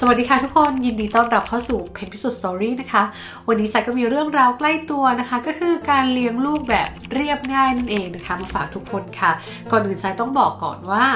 สวัสดีค่ะทุกคนยินดีต้อนรับเข้าสู่เพนพิสุทธ์สตอรี่นะคะ วันนี้สายก็มีเรื่องราวใกล้ตัวนะคะ ก็คือการเลี้ยงลูกแบบเรียบง่ายนั่นเองนะคะ มาฝากทุกคนค่ะ ก่อนอื่นสายต้องบอกก่อนว่า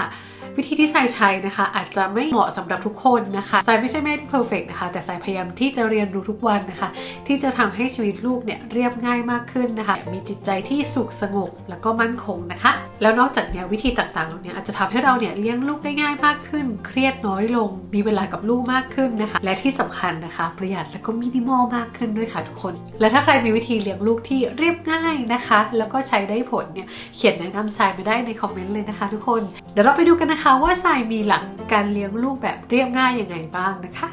วิธีที่สายใช้นะคะ อาจจะไม่เหมาะสำหรับทุกคนนะคะสายไม่ใช่แม่ที่เพอร์เฟกนะคะ แต่สายพยายามที่จะเรียนรู้ทุกวันนะคะ ที่จะทำให้ชีวิตลูกเนี่ยเรียบง่ายมากขึ้นนะคะ มีจิตใจที่สุขสงบแล้วก็มั่นคงนะคะ แล้วนอกจากเนี้ยวิธีต่างๆเหล่านี้อาจจะทำให้เราเนี่ยเลี้ยงลูกได้ง่ายมากขึ้น เครียดน้อยลง มีเวลากับลูกมากขึ้นนะคะ และที่สำคัญนะคะ ประหยัดแล้วก็มินิมอลมากขึ้นด้วยค่ะทุกคน และถ้าใครมีวิธีเลี้ยงลูกที่เรียบง่ายนะคะ แล้วก็ใช้ได้ผลเนี่ยเขียนแนะนำทรายมาได้ในคอมเมนต์เลยนะคะ ทุกคนเดี๋ยวเราไปดูกันนะคะว่าทรายมีหลักการเลี้ยงลูกแบบเรียบง่ายยังไงบ้างนะคะ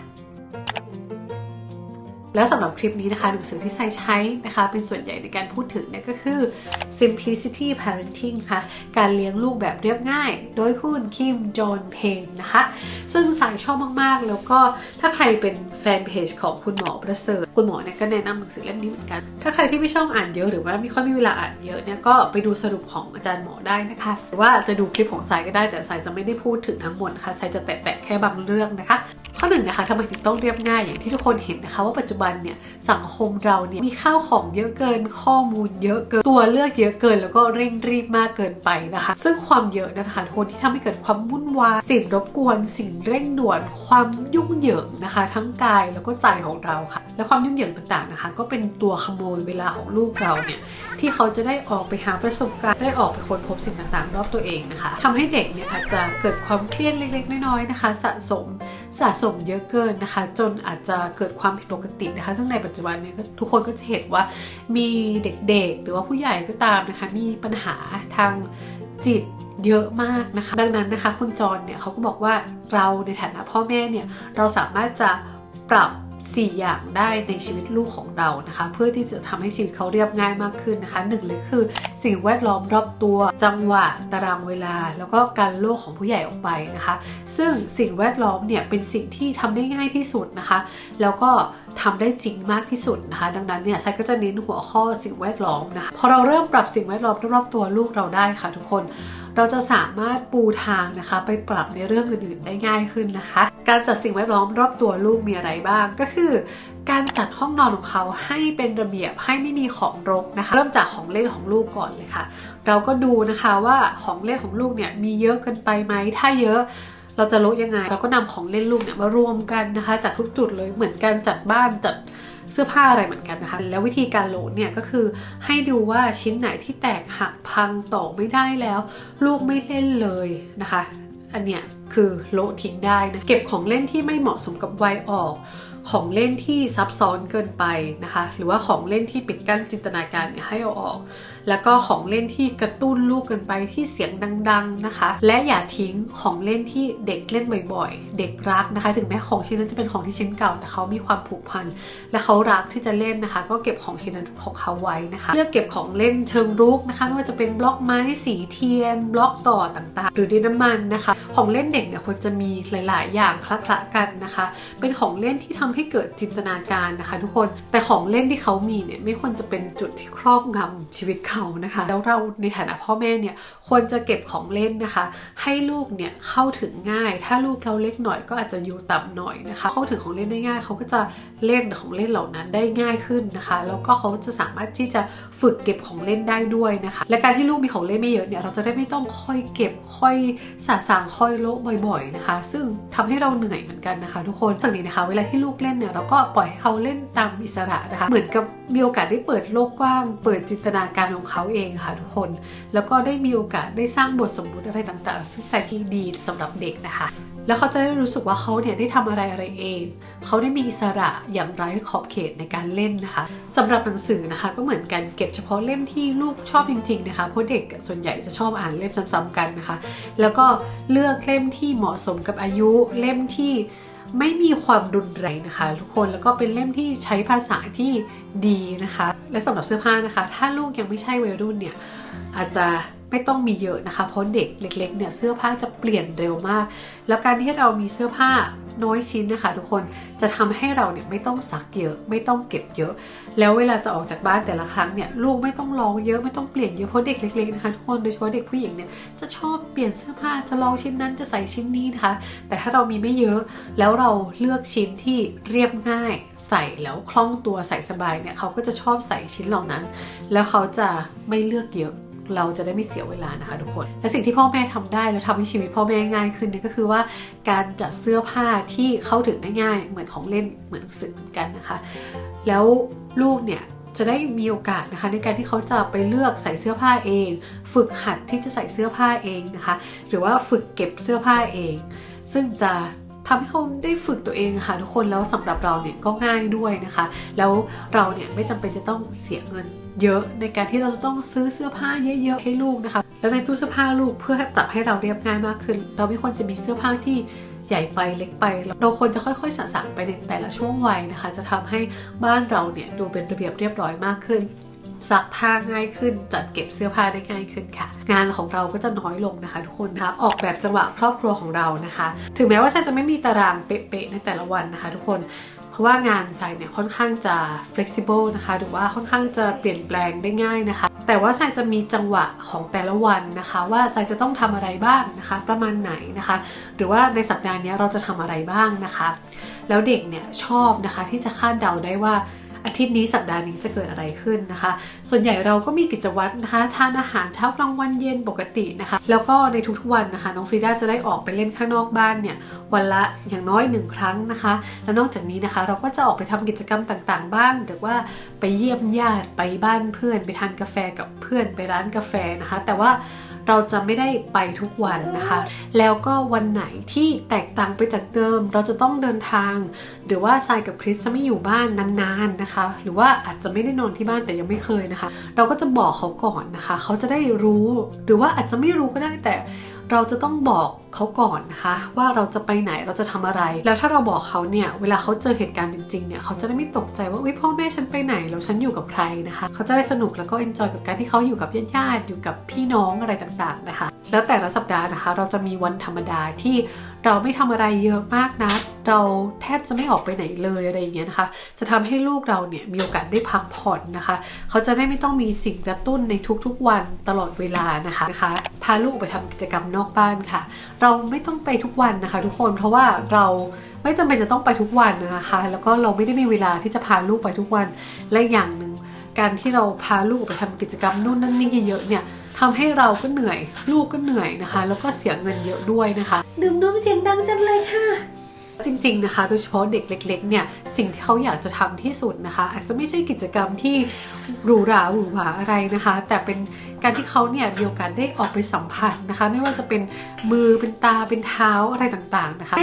แล้วสำหรับคลิปนี้นะคะหนังสือที่ไซใช้นะคะ เป็นส่วนใหญ่ในการพูดถึงเนี่ยก็คือ simplicity parenting ค่ะ การเลี้ยงลูกแบบเรียบง่าย โดยคุณคิมจอห์นเพนนะคะ ซึ่งสายชอบมากๆ แล้วก็ถ้าใครเป็นแฟนเพจของคุณหมอประเสริฐคุณหมอเนี่ยก็แนะนำหนังสือเล่มนี้เหมือนกัน ถ้าใครที่ไม่ชอบอ่านเยอะหรือว่าไม่ค่อยมีเวลาอ่านเยอะเนี่ยก็ไปดูสรุปของอาจารย์หมอได้นะคะหรือว่าจะดูคลิปของสายก็ได้แต่สายจะไม่ได้พูดถึงทั้งหมดนะคะสายจะแตะๆแค่บางเรื่องนะคะ ข้อหนึ่งนะคะทำไมถึงต้องเรียบง่ายอย่างที่ทุกคนเห็นนะคะ ว่าปัจจุบันเนี่ยสังคมเราเนี่ยมีข้าวของเยอะเกิน ข้อมูลเยอะเกิน ตัวเลือกเยอะเกิน แล้วก็เร่งรีบมากเกินไปนะคะ ซึ่งความเยอะนะคะทุกคนที่ทำให้เกิดความวุ่นวายสิ่งรบกวน สิ่งเร่งด่วน ความยุ่งเหยิงนะคะ ทั้งกายแล้วก็ใจของเราค่ะ และความยุ่งเหยิงต่างๆนะคะ ก็เป็นตัวขโมยเวลาของลูกเราเนี่ยที่เขาจะได้ออกไปหาประสบการณ์ได้ออกไปค้นพบสิ่งต่างๆ รอบตัวเองนะคะทำให้เด็กเนี่ยอาจจะเกิดความเครียดเล็กๆน้อยๆนะคะ สะสม สะสมเยอะเกินนะคะ จนอาจจะเกิดความผิดปกตินะคะ ซึ่งในปัจจุบันเนี่ยทุกคนก็จะเห็นว่ามีเด็กๆ หรือว่าผู้ใหญ่ก็ตามนะคะ มีปัญหาทางจิตเยอะมากนะคะ ดังนั้นนะคะคุณจรเนี่ยเขาก็บอกว่าเราในฐานะพ่อแม่เนี่ยเราสามารถจะปรับ 4 อย่างได้ในชีวิตลูกของเรานะคะ เพื่อที่จะทำให้ชีวิตเขาเรียบง่ายมากขึ้นนะคะหนึ่งเลยคือสิ่งแวดล้อมรอบตัวจังหวะตารางเวลา แล้วก็การโลกของผู้ใหญ่ออกไปนะคะ ซึ่งสิ่งแวดล้อมเนี่ยเป็นสิ่งที่ทำได้ง่ายที่สุดนะคะ แล้วก็ทำได้จริงมากที่สุดนะคะ ดังนั้นเนี่ยไซก็จะเน้นหัวข้อสิ่งแวดล้อมนะคะพอเราเริ่มปรับสิ่งแวดล้อมรอบๆตัวลูกเราได้ค่ะทุกคน เราจะสามารถปูทางนะคะ ไปปรับในเรื่องอื่นๆได้ง่ายขึ้นนะคะ การจัดสิ่งแวดล้อมรอบตัวลูกมีอะไรบ้างก็คือการจัดห้องนอนของเขาให้เป็นระเบียบให้ไม่มีของรกนะคะ เริ่มจากของเล่นของลูกก่อนเลยค่ะ เราก็ดูนะคะว่าของเล่นของลูกเนี่ยมีเยอะเกินไปไหมถ้าเยอะเราจะลดยังไง เราก็นำของเล่นลูกเนี่ยมารวมกันนะคะจากทุกจุดเลยเหมือนกันจัดบ้านจัด เสื้อผ้าอะไรเหมือนกันนะคะ แล้ววิธีการโหลดเนี่ยก็คือให้ดูว่าชิ้นไหนที่แตกหักพังต่อไม่ได้แล้ว ลูกไม่เล่นเลยนะคะ อันเนี้ยคือโละทิ้งได้นะเก็บของเล่นที่ไม่เหมาะสมกับวัยออกของเล่นที่ซับซ้อนเกินไปนะคะ หรือว่าของเล่นที่ปิดกั้นจินตนาการเนี่ยให้เอาออก แล้วก็ของเล่นที่กระตุ้นลูกกินไปที่เสียงดัง ๆนะคะ และอย่าทิ้งของเล่นที่เด็กเล่นบ่อย ๆ เด็กรักนะคะ ถึงแม้ของชิ้นนั้นจะเป็นของที่ชิ้นเก่า แต่เขามีความผูกพันและเขารักที่จะเล่นนะคะ ก็เก็บของชิ้นนั้นของเขาไว้นะคะ เลือกเก็บของเล่นเชิงรุกนะคะไม่ว่าจะเป็นบล็อกไม้สีเทียน บล็อกต่อต่างๆ หรือดินน้ำมันนะคะ ของเล่นเด็กเนี่ยควรจะมีหลาย ๆ อย่างคละๆกันนะคะ เป็นของเล่นที่ทำให้เกิดจินตนาการนะคะ ทุกคนแต่ของเล่นที่เขามีเนี่ยไม่ควรจะเป็นจุดที่ครอบงำชีวิตเขานะคะ แล้วเราในฐานะพ่อแม่เนี่ยควรจะเก็บของเล่นนะคะ ให้ลูกเนี่ยเข้าถึงง่าย ถ้าลูกเราเล็กหน่อยก็อาจจะอยู่ต่ำหน่อยนะคะ เข้าถึงของเล่นได้ง่าย เขาก็จะเล่นของเล่นเหล่านั้นได้ง่ายขึ้นนะคะ แล้วก็เขาจะสามารถที่จะฝึกเก็บของเล่นได้ด้วยนะคะ และการที่ลูกมีของเล่นไม่เยอะเนี่ยเราจะได้ไม่ต้องค่อยเก็บค่อยสะสางค่อยโละบ่อย ๆนะคะ ซึ่งทำให้เราเหนื่อยเหมือนกันนะคะ ทุกคนจากนี้นะคะ เวลาที่ลูกเล่นเนี่ยเราก็ปล่อยให้เขาเล่นตามอิสระนะคะ เหมือนกับมีโอกาสได้เปิดโลกกว้าง เปิดจินตนาการของเขาเองค่ะทุกคน แล้วก็ได้มีโอกาสได้สร้างบทสมมุติอะไรต่างๆ ซึ่งใส่ที่ดีสำหรับเด็กนะคะ แล้วเขาจะได้รู้สึกว่าเขาเนี่ยได้ทำอะไรอะไรเอง เขาได้มีอิสระอย่างไร้ขอบเขตในการเล่นนะคะสำหรับหนังสือนะคะก็เหมือนกันเก็บเฉพาะเล่มที่ลูกชอบจริงๆนะคะเพราะเด็กส่วนใหญ่จะชอบอ่านเล่มซ้ำๆกันนะคะ แล้วก็เลือกเล่มที่เหมาะสมกับอายุเล่มที่ ไม่มีความรุนแรงนะคะ ทุกคนแล้วก็เป็นเล่มที่ใช้ภาษาที่ดีนะคะ และสำหรับเสื้อผ้านะคะ ถ้าลูกยังไม่ใช่วัยรุ่นเนี่ยอาจจะ ไม่ต้องมีเยอะนะคะ เพราะเด็กเล็กๆเนี่ยเสื้อผ้าจะเปลี่ยนเร็วมาก แล้วการที่เรามีเสื้อผ้าน้อยชิ้นนะคะ ทุกคนจะทำให้เราเนี่ยไม่ต้องซักเยอะ ไม่ต้องเก็บเยอะ แล้วเวลาจะออกจากบ้านแต่ละครั้งเนี่ยลูกไม่ต้องร้องเยอะไม่ต้องเปลี่ยนเยอะเพราะเด็กเล็กๆนะคะทุกคนโดยเฉพาะเด็กผู้หญิงเนี่ยจะชอบเปลี่ยนเสื้อผ้าจะลองชิ้นนั้นจะใส่ชิ้นนี้นะคะ แต่ถ้าเรามีไม่เยอะแล้วเราเลือกชิ้นที่เรียบง่าย ใส่แล้วคล่องตัวใส่สบายเนี่ยเขาก็จะชอบใส่ชิ้นเหล่านั้น แล้วเขาจะไม่เลือกเยอะ เราจะได้ไม่เสียเวลานะคะทุกคน และสิ่งที่พ่อแม่ทำได้แล้วทำให้ชีวิตพ่อแม่ง่ายขึ้นนี่ก็คือว่าการจัดเสื้อผ้าที่เข้าถึงได้ง่ายเหมือนของเล่นเหมือนหนังสือเหมือนกันนะคะ แล้วลูกเนี่ยจะได้มีโอกาสนะคะในการที่เขาจะไปเลือกใส่เสื้อผ้าเอง ฝึกหัดที่จะใส่เสื้อผ้าเองนะคะ หรือว่าฝึกเก็บเสื้อผ้าเอง ซึ่งจะทำให้เขาได้ฝึกตัวเองค่ะทุกคนแล้วสำหรับเราเนี่ยก็ง่ายด้วยนะคะ แล้วเราเนี่ยไม่จำเป็นจะต้องเสียเงิน เยอะในการที่เราจะต้องซื้อเสื้อผ้าเยอะๆให้ลูกนะคะ แล้วในตู้เสื้อผ้าลูกเพื่อให้ปรับให้เราเรียบง่ายมากขึ้น เราไม่ควรจะมีเสื้อผ้าที่ใหญ่ไปเล็กไป เราควรจะค่อยๆสะสางไปในแต่ละช่วงวัยนะคะ จะทำให้บ้านเราเนี่ยดูเป็นระเบียบเรียบร้อยมากขึ้นซักผ้าง่ายขึ้น จัดเก็บเสื้อผ้าได้ง่ายขึ้นค่ะ งานของเราก็จะน้อยลงนะคะ ทุกคนนะคะออกแบบจังหวะครอบครัวของเรานะคะ ถึงแม้ว่าฉันจะไม่มีตารางเป๊ะๆในแต่ละวันนะคะ ทุกคน เพราะว่างานไซเนี่ยค่อนข้างจะ flexible นะคะ หรือว่าค่อนข้างจะเปลี่ยนแปลงได้ง่ายนะคะ แต่ว่าไซจะมีจังหวะของแต่ละวันนะคะ ว่าไซจะต้องทำอะไรบ้างนะคะ ประมาณไหนนะคะ หรือว่าในสัปดาห์นี้เราจะทำอะไรบ้างนะคะ แล้วเด็กเนี่ยชอบนะคะที่จะคาดเดาได้ว่า อาทิตย์นี้สัปดาห์นี้จะเกิดอะไรขึ้นนะคะ ส่วนใหญ่เราก็มีกิจวัตรนะคะทานอาหารเช้ากลางวันเย็นปกตินะคะ แล้วก็ในทุกๆวันนะคะ น้องฟรีด้าจะได้ออกไปเล่นข้างนอกบ้านเนี่ยวันละอย่างน้อยหนึ่งครั้งนะคะ แล้วนอกจากนี้นะคะ เราก็จะออกไปทำกิจกรรมต่างๆ บ้างหรือว่าไปเยี่ยมญาติไปบ้านเพื่อน ไปทานกาแฟกับเพื่อนไปร้านกาแฟนะคะ แต่ว่า เราจะไม่ได้ไปทุกวันนะคะ แล้วก็วันไหนที่แตกต่างไปจากเดิม เราจะต้องเดินทาง หรือว่าทรายกับคริสจะไม่อยู่บ้านนานๆนะคะ หรือว่าอาจจะไม่ได้นอนที่บ้านแต่ยังไม่เคยนะคะ เราก็จะบอกเขาก่อนนะคะ เขาจะได้รู้ หรือว่าอาจจะไม่รู้ก็ได้แต่เราจะต้องบอก เขาก่อนนะคะ ว่าเราจะไปไหนเราจะทำอะไร แล้วถ้าเราบอกเขาเนี่ยเวลาเขาเจอเหตุการณ์จริงๆเนี่ยเขาจะได้ไม่ตกใจว่าอุ้ยพ่อแม่ฉันไปไหนแล้วฉันอยู่กับใครนะคะเขาจะได้สนุกแล้วก็เอนจอยกับการที่เขาอยู่กับญาติๆอยู่กับพี่น้องอะไรต่างๆนะคะ แล้วแต่ละสัปดาห์นะคะ เราจะมีวันธรรมดาที่เราไม่ทำอะไรเยอะมากนะเราแทบจะไม่ออกไปไหนเลยอะไรอย่างเงี้ยนะคะ จะทำให้ลูกเราเนี่ยมีโอกาสได้พักผ่อนนะคะ เขาจะได้ไม่ต้องมีสิ่งกระตุ้นในทุกๆวันตลอดเวลานะคะนะคะ พาลูกออกไปทำกิจกรรมนอกบ้านค่ะเราไม่ต้องไปทุกวันนะคะ ทุกคนเพราะว่าเราไม่จำเป็นจะต้องไปทุกวันนะคะ แล้วก็เราไม่ได้มีเวลาที่จะพาลูกไปทุกวัน และอย่างหนึ่งการที่เราพาลูกไปทำกิจกรรมนู่นนั่นนี่เยอะๆเนี่ยทำให้เราก็เหนื่อย ลูกก็เหนื่อยนะคะ แล้วก็เสียเงินเยอะด้วยนะคะ ดื่มนมเสียงดังจังเลยค่ะ จริง ๆ นะคะ โดยเฉพาะเด็กเล็ก ๆ เนี่ย สิ่งที่เขาอยากจะทำที่สุดนะคะ อาจจะไม่ใช่กิจกรรมที่หรูหราหวือหวาอะไรนะคะ แต่เป็นการที่เขาเนี่ยมีโอกาสได้ออกไปสัมผัสนะคะ ไม่ว่าจะเป็นมือเป็นตาเป็นเท้าอะไรต่างๆนะคะ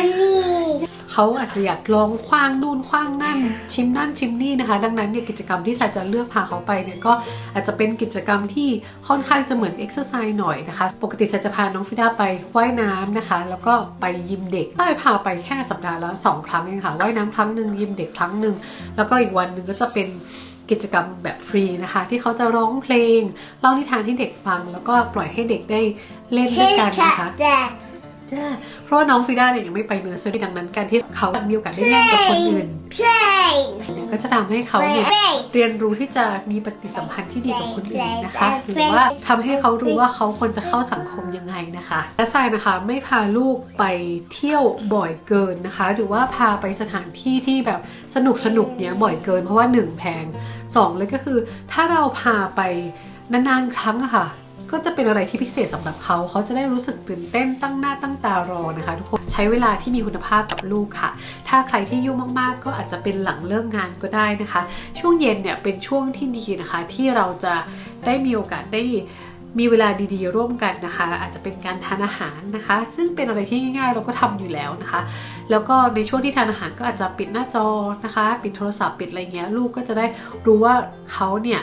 เขาอาจจะอยากลองคว้างนู่นคว้างนั่นชิมนั่นชิมนี่นะคะ ดังนั้นเนี่ยกิจกรรมที่สายจะเลือกพาเขาไปเนี่ยก็อาจจะเป็นกิจกรรมที่ค่อนข้างจะเหมือนเอ็กซ์ไซส์หน่อยนะคะ ปกติสายจะพาน้องฟิด้าไปว่ายน้ำนะคะ แล้วก็ไปยิมเด็กได้พาไปแค่สัปดาห์ละสองครั้งเองค่ะว่ายน้ำครั้งหนึ่งยิมเด็กครั้งหนึ่งแล้วก็อีกวันหนึ่งก็จะเป็นกิจกรรมแบบฟรีนะคะ ที่เขาจะร้องเพลงเล่านิทานให้เด็กฟัง แล้วก็ปล่อยให้เด็กได้เล่นด้วยกันนะคะแต่จ้าเพราะว่าน้องฟรีด้าเนี่ยยังไม่ไปเนอร์เซอรี่ดังนั้นการที่เขามีโอกาสได้เล่นกับคนอื่น play เนี่ย ก็จะทำให้เขาเนี่ย Play เรียนรู้ที่จะมีปฏิสัมพันธ์ที่ดีกับคนอื่นนะคะ หรือว่าทำให้เขารู้ว่าเขาควรจะเข้าสังคมยังไงนะคะ และทรายนะคะไม่พาลูกไปเที่ยวบ่อยเกินนะคะ หรือว่าพาไปสถานที่ที่แบบสนุกสนุกๆเนี่ยบ่อยเกิน เพราะว่าหนึ่งแพงสองเลยก็คือ ถ้าเราพาไปนานๆครั้งอะค่ะ ก็จะเป็นอะไรที่พิเศษสำหรับเขา เขาจะได้รู้สึกตื่นเต้นตั้งหน้าตั้งตารอนะคะทุกคนใช้เวลาที่มีคุณภาพกับลูกค่ะ ถ้าใครที่ยุ่งมากๆ ก็อาจจะเป็นหลังเลิกงานก็ได้นะคะ ช่วงเย็นเนี่ยเป็นช่วงที่ดีนะคะ ที่เราจะได้มีโอกาสได้มีเวลาดีๆ ร่วมกันนะคะ อาจจะเป็นการทานอาหารนะคะ ซึ่งเป็นอะไรที่ง่ายๆ เราก็ทำอยู่แล้วนะคะ แล้วก็ในช่วงที่ทานอาหารก็อาจจะปิดหน้าจอนะคะ ปิดโทรศัพท์ปิดอะไรเงี้ยลูกก็จะได้รู้ว่าเขาเนี่ย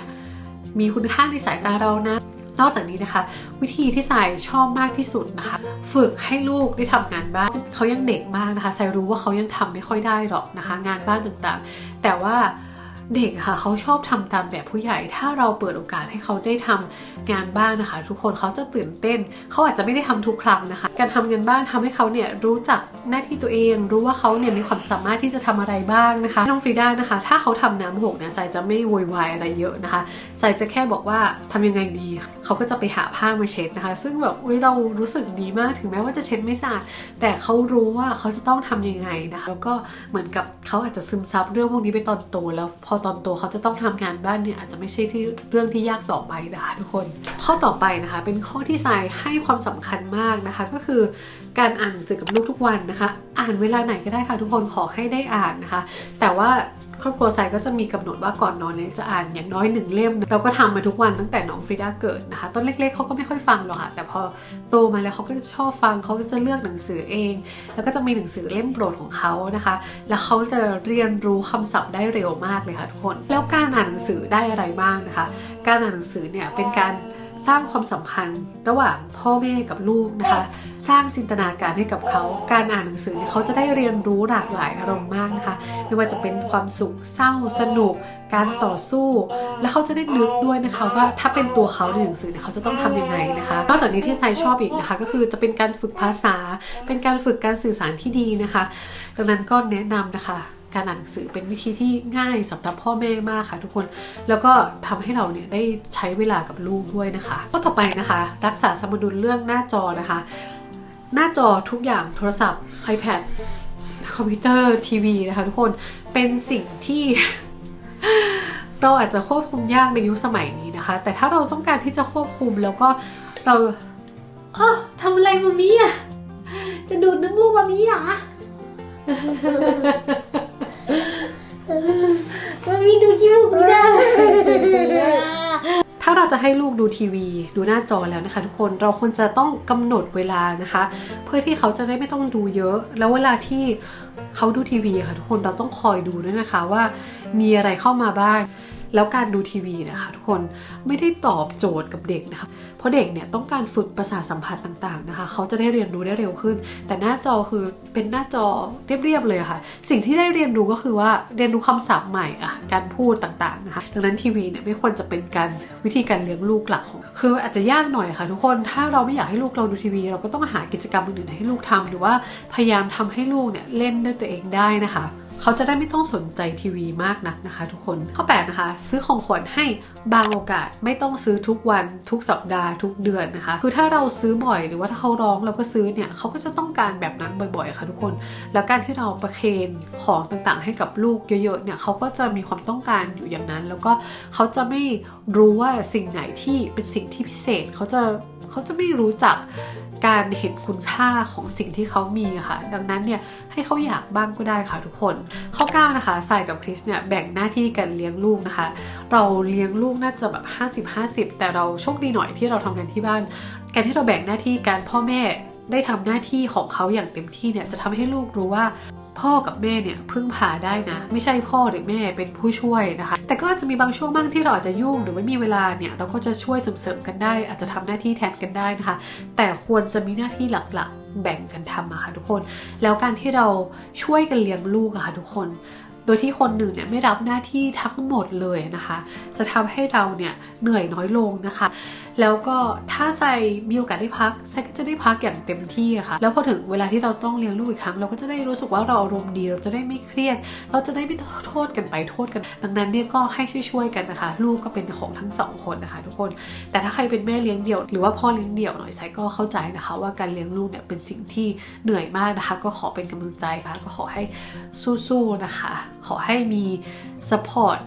มีคุณค่าในสายตาเรานะ นอกจากนี้นะคะ วิธีที่สายชอบมากที่สุดนะคะ ฝึกให้ลูกได้ทำงานบ้านเขายังเด็กมากนะคะสายรู้ว่าเขายังทำไม่ค่อยได้หรอกนะคะ งานบ้านต่างๆ แต่ว่า เด็กค่ะเขาชอบทำตามแบบผู้ใหญ่ ถ้าเราเปิดโอกาสให้เขาได้ทำงานบ้านนะคะ ทุกคนเขาจะตื่นเต้น เขาอาจจะไม่ได้ทำทุกครั้งนะคะ การทำงานบ้านทำให้เขาเนี่ยรู้จักหน้าที่ตัวเอง รู้ว่าเขาเนี่ยมีความสามารถที่จะทำอะไรบ้างนะคะน้องฟรีด้านะคะ ถ้าเขาทำน้ำหกเนี่ยใส่จะไม่โวยวายอะไรเยอะนะคะใส่จะแค่บอกว่าทำยังไงดี เขาก็จะไปหาผ้ามาเช็ดนะคะ ซึ่งแบบอุ้ยเรารู้สึกดีมากถึงแม้ว่าจะเช็ดไม่สะอาดแต่เขารู้ว่าเขาจะต้องทำยังไงนะคะแล้วก็เหมือนกับเขาอาจจะซึมซับเรื่องพวกนี้ไปตอนโตแล้วพอตอนโตเขาจะต้องทำงานบ้านเนี่ยอาจจะไม่ใช่ที่เรื่องที่ยากต่อไปนะคะทุกคน ข้อต่อไปนะคะเป็นข้อที่ทรายให้ความสำคัญมากนะคะ ก็คือการอ่านหนังสือกับลูกทุกวันนะคะ อ่านเวลาไหนก็ได้ค่ะทุกคนขอให้ได้อ่านนะคะ แต่ว่า ครอบครัวทรายก็จะมีกำหนดว่าก่อนนอนเนี่ยจะอ่านอย่างน้อยหนึ่งเล่ม เราก็ทำมาทุกวันตั้งแต่น้องฟรีด้าเกิดนะคะ ตอนเล็กๆเขาก็ไม่ค่อยฟังหรอกค่ะแต่พอโตมาแล้วเขาก็จะชอบฟังเขาก็จะเลือกหนังสือเอง แล้วก็จะมีหนังสือเล่มโปรดของเขานะคะ แล้วเขาจะเรียนรู้คำศัพท์ได้เร็วมากเลยค่ะทุกคน แล้วการอ่านหนังสือได้อะไรบ้างนะคะ การอ่านหนังสือเนี่ยเป็นการสร้างความสัมพันธ์ระหว่างพ่อแม่กับลูกนะคะ สร้างจินตนาการให้กับเขา การอ่านหนังสือเขาจะได้เรียนรู้หลากหลายอารมณ์มากนะคะ ไม่ว่าจะเป็นความสุขเศร้าสนุก การต่อสู้ และเขาจะได้นึกด้วยนะคะว่าถ้าเป็นตัวเขาในหนังสือเขาจะต้องทำยังไงนะคะนอกจากนี้ที่ไซชอบอีกนะคะ ก็คือจะเป็นการฝึกภาษา เป็นการฝึกการสื่อสารที่ดีนะคะ ดังนั้นก็แนะนำนะคะการอ่านหนังสือเป็นวิธีที่ง่ายสำหรับพ่อแม่มากค่ะทุกคน แล้วก็ทำให้เราเนี่ยได้ใช้เวลากับลูกด้วยนะคะข้อต่อไปนะคะ รักษาสมดุลเรื่องหน้าจอนะคะ หน้าจอทุกอย่างโทรศัพท์ iPad คอมพิวเตอร์ทีวีนะคะทุกคนเป็นสิ่งที่ เราอาจจะควบคุมยากในยุคสมัยนี้นะคะ แต่ถ้าเราต้องการที่จะควบคุมแล้วก็เราอ๋อทำอะไรมามีอะจะดูดน้ำมูกมามีเหรอมามีดูขี้มูกไม่ได้ถ้า เราจะให้ลูกดูทีวี ดูหน้าจอแล้วนะคะ ทุกคนเราควรจะต้องกำหนดเวลานะคะ เพื่อที่เขาจะได้ไม่ต้องดูเยอะ แล้วเวลาที่เขาดูทีวีค่ะทุกคนเราต้องคอยดูด้วยนะคะว่ามีอะไรเข้ามาบ้าง แล้วการดูทีวีนะคะทุกคนไม่ได้ตอบโจทย์กับเด็กนะคะเพราะเด็กเนี่ยต้องการฝึกประสาทสัมผัสต่างๆนะคะ เขาจะได้เรียนรู้ได้เร็วขึ้น แต่หน้าจอคือเป็นหน้าจอเรียบๆเลยค่ะ สิ่งที่ได้เรียนรู้ก็คือว่าเรียนรู้คำศัพท์ใหม่อะการพูดต่างๆนะคะดังนั้นทีวีเนี่ยไม่ควรจะเป็นการวิธีการเลี้ยงลูกหลักของคืออาจจะยากหน่อยค่ะ ทุกคนถ้าเราไม่อยากให้ลูกเราดูทีวี เราก็ต้องหากิจกรรมอื่นๆให้ลูกทำหรือว่าพยายามทำให้ลูกเนี่ยเล่นด้วยตัวเองได้นะคะ เขาจะได้ไม่ต้องสนใจทีวีมากนักนะคะทุกคนข้อ8นะคะ ซื้อของขวัญให้บางโอกาสไม่ต้องซื้อทุกวันทุกสัปดาห์ทุกเดือนนะคะ คือถ้าเราซื้อบ่อยหรือว่าถ้าเขาร้องเราก็ซื้อเนี่ยเขาก็จะต้องการแบบนั้นบ่อยๆค่ะทุกคน แล้วการที่เราประเคนของต่างๆ ให้กับลูกเยอะๆเนี่ยเขาก็จะมีความต้องการอยู่อย่างนั้น แล้วก็เขาจะไม่รู้ว่าสิ่งไหนที่เป็นสิ่งที่พิเศษเขาจะเขาจะไม่รู้จัก การเห็นคุณค่าของสิ่งที่เขามีค่ะ ดังนั้นเนี่ยให้เขาอยากบ้างก็ได้ค่ะทุกคน ข้อ9นะคะสายกับคริสเนี่ยแบ่งหน้าที่กันเลี้ยงลูกนะคะ เราเลี้ยงลูกน่าจะแบบ 50-50 แต่เราโชคดีหน่อยที่เราทำงานที่บ้าน การที่เราแบ่งหน้าที่การพ่อแม่ได้ทำหน้าที่ของเขาอย่างเต็มที่เนี่ยจะทำให้ลูกรู้ว่า พ่อกับแม่เนี่ยพึ่งพาได้นะ ไม่ใช่พ่อหรือแม่เป็นผู้ช่วยนะคะ แต่ก็อาจจะมีบางช่วงบ้างที่เราอาจจะยุ่งหรือไม่มีเวลาเนี่ยเราก็จะช่วยเสริมๆกันได้ อาจจะทำหน้าที่แทนกันได้นะคะ แต่ควรจะมีหน้าที่หลักๆ แบ่งกันทำอะค่ะทุกคน แล้วการที่เราช่วยกันเลี้ยงลูกอะค่ะทุกคน ดยที่คนหนึ่งเนี่ยไม่รับหน้าที่ทั้งหมดเลยนะคะ จะทำให้เราเนี่ยเหนื่อยน้อยลงนะคะ แล้วก็ถ้าใส่มีโอกาสได้พักใส่ก็จะได้พักอย่างเต็มที่อะค่ะ แล้วพอถึงเวลาที่เราต้องเลี้ยงลูกอีกครั้ง เราก็จะได้รู้สึกว่าเราอารมณ์ดีเราจะได้ไม่เครียด เราจะได้ไม่โทษกันไปโทษกัน ดังนั้นเนี่ยก็ให้ช่วยๆกันนะคะ ลูกก็เป็นของทั้งสองคนนะคะทุกคน แต่ถ้าใครเป็นแม่เลี้ยงเดี่ยว หรือว่าพ่อเลี้ยงเดี่ยวหน่อยไซก็เข้าใจนะคะ ว่าการเลี้ยงลูกเนี่ยเป็นสิ่งที่เหนื่อยมากนะคะ ก็ขอเป็นกำลังใจค่ะก็ขอให้สู้ๆนะคะขอให้มี support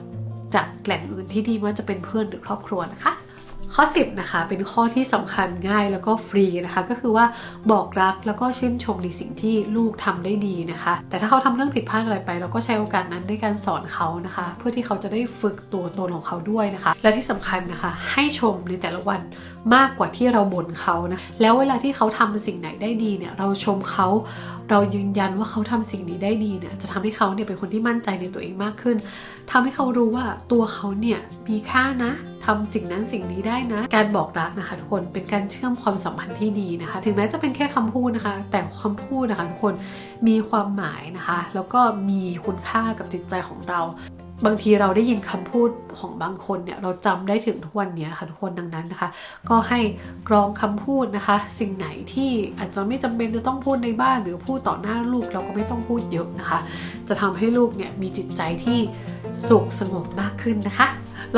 จากแหล่งอื่นที่ดีว่าจะเป็นเพื่อนหรือครอบครัวนะคะ ข้อ 10นะคะเป็นข้อที่สำคัญง่ายแล้วก็ฟรีนะคะ ก็คือว่าบอกรักแล้วก็ชื่นชมในสิ่งที่ลูกทำได้ดีนะคะ แต่ถ้าเขาทำเรื่องผิดพลาดอะไรไป เราก็ใช้โอกาสนั้นในการสอนเขานะคะ เพื่อที่เขาจะได้ฝึกตัวตนของเขาด้วยนะคะ และที่สำคัญนะคะ ให้ชมในแต่ละวันมากกว่าที่เราบ่นเขานะแล้วเวลาที่เขาทำสิ่งไหนได้ดีเนี่ยเราชมเขาเรายืนยันว่าเขาทำสิ่งนี้ได้ดีเนี่ยจะทำให้เขาเนี่ยเป็นคนที่มั่นใจในตัวเองมากขึ้นทำให้เขารู้ว่าตัวเขาเนี่ยมีค่านะ ทำสิ่งนั้นสิ่งนี้ได้นะ การบอกรักนะคะทุกคนเป็นการเชื่อมความสัมพันธ์ที่ดีนะคะ ถึงแม้จะเป็นแค่คำพูดนะคะ แต่คำพูดนะคะทุกคนมีความหมายนะคะ แล้วก็มีคุณค่ากับจิตใจของเราบางทีเราได้ยินคำพูดของบางคนเนี่ยเราจำได้ถึงทุกวันนี้ค่ะทุกคนดังนั้นนะคะ ก็ให้กรองคำพูดนะคะ สิ่งไหนที่อาจจะไม่จำเป็นจะต้องพูดในบ้านหรือพูดต่อหน้าลูกเราก็ไม่ต้องพูดเยอะนะคะ จะทำให้ลูกเนี่ยมีจิตใจที่สุขสงบมากขึ้นนะคะ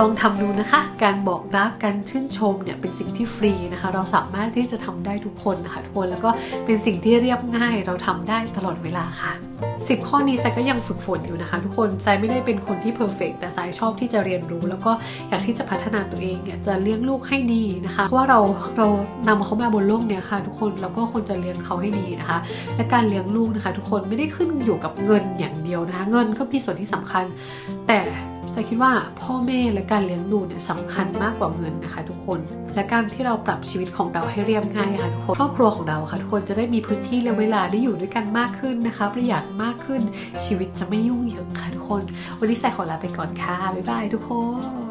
ลองทำดูนะคะ การบอกรักการชื่นชมเนี่ยเป็นสิ่งที่ฟรีนะคะ เราสามารถที่จะทำได้ทุกคนนะคะทุกคนแล้วก็เป็นสิ่งที่เรียบง่ายเราทำได้ตลอดเวลาค่ะ10 ข้อนี้ไซก็ยังฝึกฝนอยู่นะคะ ทุกคนไซไม่ได้เป็นคนที่เพอร์เฟกแต่ไซชอบที่จะเรียนรู้ แล้วก็อยากที่จะพัฒนาตัวเองเนี่ยจะเลี้ยงลูกให้ดีนะคะ เพราะว่าเราเรานำเขามาบนโลกเนี่ยค่ะ ทุกคนเราก็ควรจะเลี้ยงเขาให้ดีนะคะ และการเลี้ยงลูกนะคะ ทุกคนไม่ได้ขึ้นอยู่กับเงินอย่างเดียวนะคะ เงินก็มีส่วนที่สำคัญ แต่ จะคิดว่าพ่อแม่และการเลี้ยงดูเนี่ยสำคัญมากกว่าเงินนะคะ ทุกคน และการที่เราปรับชีวิตของเราให้เรียบง่ายค่ะทุกคนครอบครัวของเราค่ะทุกคนจะได้มีพื้นที่และเวลาได้อยู่ด้วยกันมากขึ้นนะคะประหยัดมากขึ้นชีวิตจะไม่ยุ่งเหยิงค่ะทุกคน วันนี้ใส่ขอลาไปก่อนค่ะบ๊ายบายทุกคน